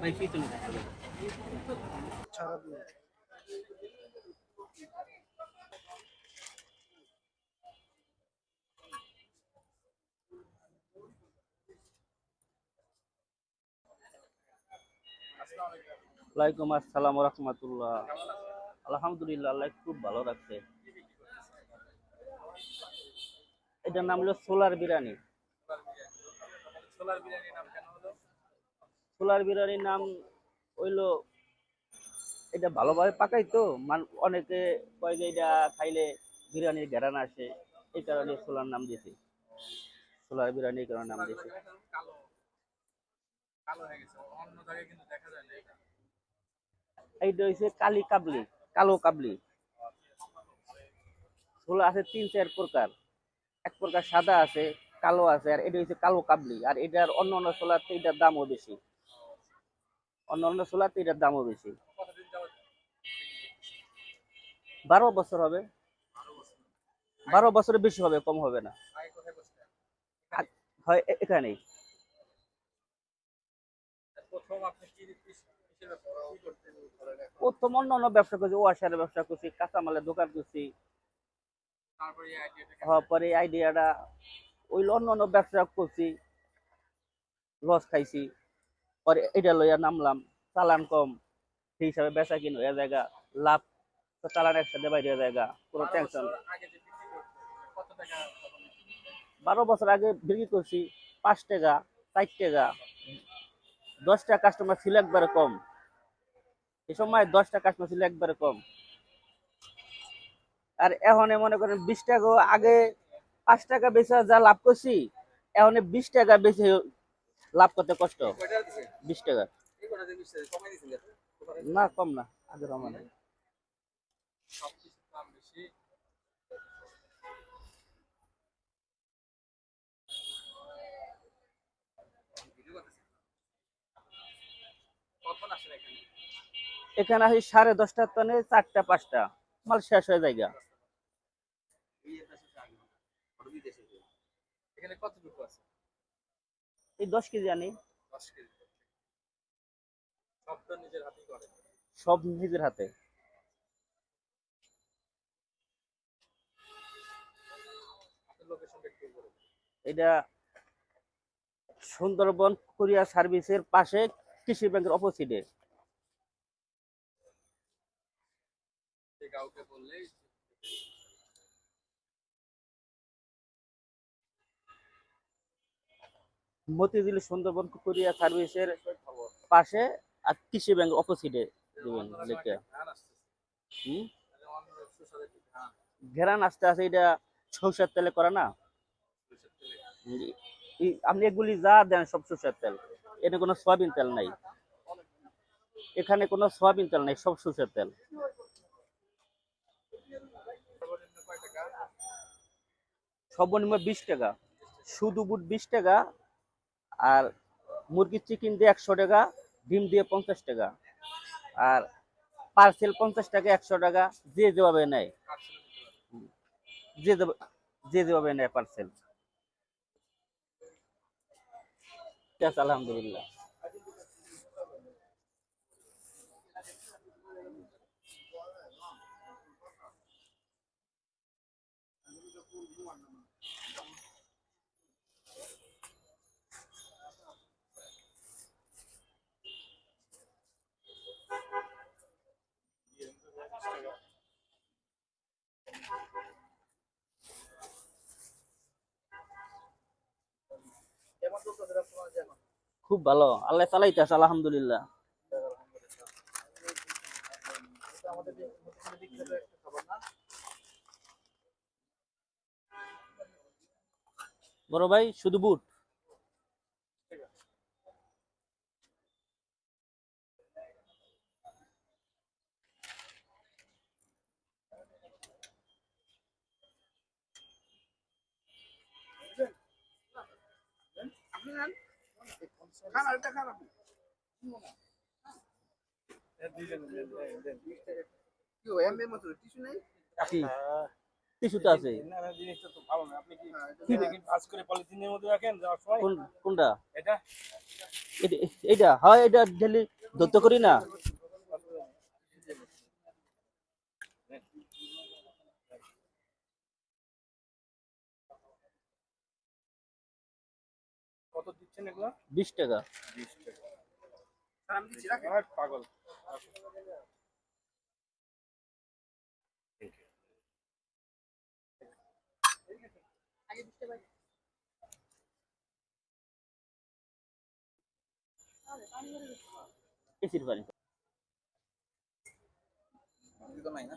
ভাই পিছনে ছাড়া দিয়ে ওয়ালাইকুম আসসালাম রহমতুল্লাহ আলহামদুলিল্লাহ আল্লাহ খুব ভালো রাখছে এটার নাম হলো সোলার বিরিয়ানি ছোলার বিরিয়ানির নাম কেন হলো সোলার বিরিয়ানির নাম হইল এটা ভালোভাবে পাকাই তো মান অনেকে কয় যে এটা খাইলে বিরিয়ানির ঘেরান আসে এই কারণে সোলার নাম দিয়েছে। সোলার বিরিয়ানি এই কারণে নাম দিয়েছে। এইটা হচ্ছে কালি কাবলি কালো কাবলি। ছোলা আছে তিন চার প্রকার। এক প্রকার সাদা আছে কালো আছে আর এটা হচ্ছে কালো কাবলি আর এটার অন্য অন্য ছোলাতে এটার দামও বেশি। অন্য অন্য ছোলাতে এটার দামও বেশি। বারো বছর হবে। বারো বছরের বেশি হবে কম হবে না। হয় এখানেই। প্রথম অন্য অন্য ব্যবসা করছি ওয়াশারের ব্যবসা করছি কাঁচামালের দোকান করছি। তারপরে আইডিয়াটা ওই অন্য অন্য ব্যবসা করছি লস খাইছি। পরে এটা লইয়া নামলাম চালান কম। সেই হিসাবে বেচা কিন হয়ে জায়গা লাভ তো চালান একসাথে বাইরে হয়ে জায়গা কোনো টেনশন? বারো বছর আগে বিক্রি করছি পাঁচ টাকা চার টাকা। দশটা কাস্টমার ছিল একবারে কম। এই সময় দশটা কাস্টমার ছিল একবারে কম। আর এখন মনে করেন বিশ টাকা আগে পাঁচ টাকা বেশি যা লাভ করছি এখন বিশ টাকা বেশি লাভ করতে কষ্ট বিশ টাকা? না, কম না, আগের মানে আসেন এখানে আসি সাড়ে দশটার তনে চারটা পাঁচটা মাল শেষ হয়ে যায় গা। এখানে আছে এই দশ কেজি আনি সব তো নিজের হাতেই করে? সব নিজের হাতে। এটা সুন্দরবন কোরিয়া সার্ভিসের পাশে কৃষি ব্যাংকের অপোজিটে কাউকে বললেই মতিঝিল সুন্দরবন কোরিয়া সার্ভিসের পাশে আর কৃষি ব্যাংক অপোজিটে দেবেন ঘেরান আস্তে আস্তে এটা সরষের তেলে করে না? আপনি এগুলি যা দেন সব সরষের তেল। এখানে কোনো সয়াবিন তেল নাই। এখানে কোনো সয়াবিন তেল নাই, সব সরষের তেল। সর্বনিম্ন বিশ টাকা। শুধু বুট বিশ টাকা আর মুরগির চিকেন দিয়ে একশো টাকা, ডিম দিয়ে পঞ্চাশ টাকা। আর পার্সেল পঞ্চাশ টাকা, একশো টাকা, যে যেভাবে নেয়। যে যে যেভাবে নেয় পার্সেল আলহামদুলিল্লাহ। খুব ভালো। আল্লাহ চালাইতেছে আলহামদুলিল্লাহ। বড় ভাই শুধু বুট? খান। আরেকটা খান আপনি কি হয় এমএ মতো টিস্যু নেই কি টিস্যুতে আছে না না জিনিসটা তো ভালো না আপনি কি করে পলিথিনের মধ্যে রাখেন যাওয়ার সময়? কোনটা? এটা এটা- এইটা হয় এটা ডেলি ধরতে করি না। কত দিচ্ছেন এগুলো? বিশ টাকা। বিশ টাকা। রাখেন পাগল। এসির পানি নাই না।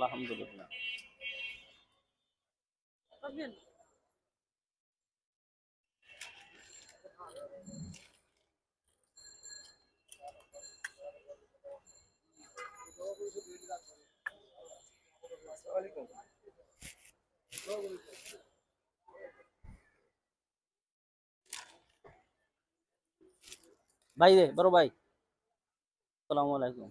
আলহামদুলিল্লাহ। ভাই রে বড় ভাই। আসসালামু আলাইকুম।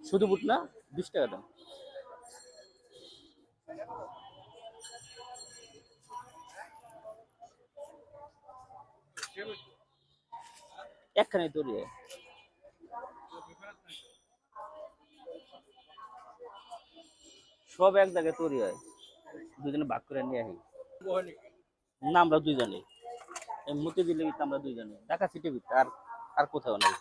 শুধু বুট না বিশ টাকা দাম। একখানে হয় সব এক জায়গায় তৈরি হয়। দুজনে ভাগ করে নিয়ে আসি। না, আমরা দুইজনে। মতি দিলে আমরা দুইজনে। ঢাকা সিটি ভিতরে আর আর কোথাও নাই।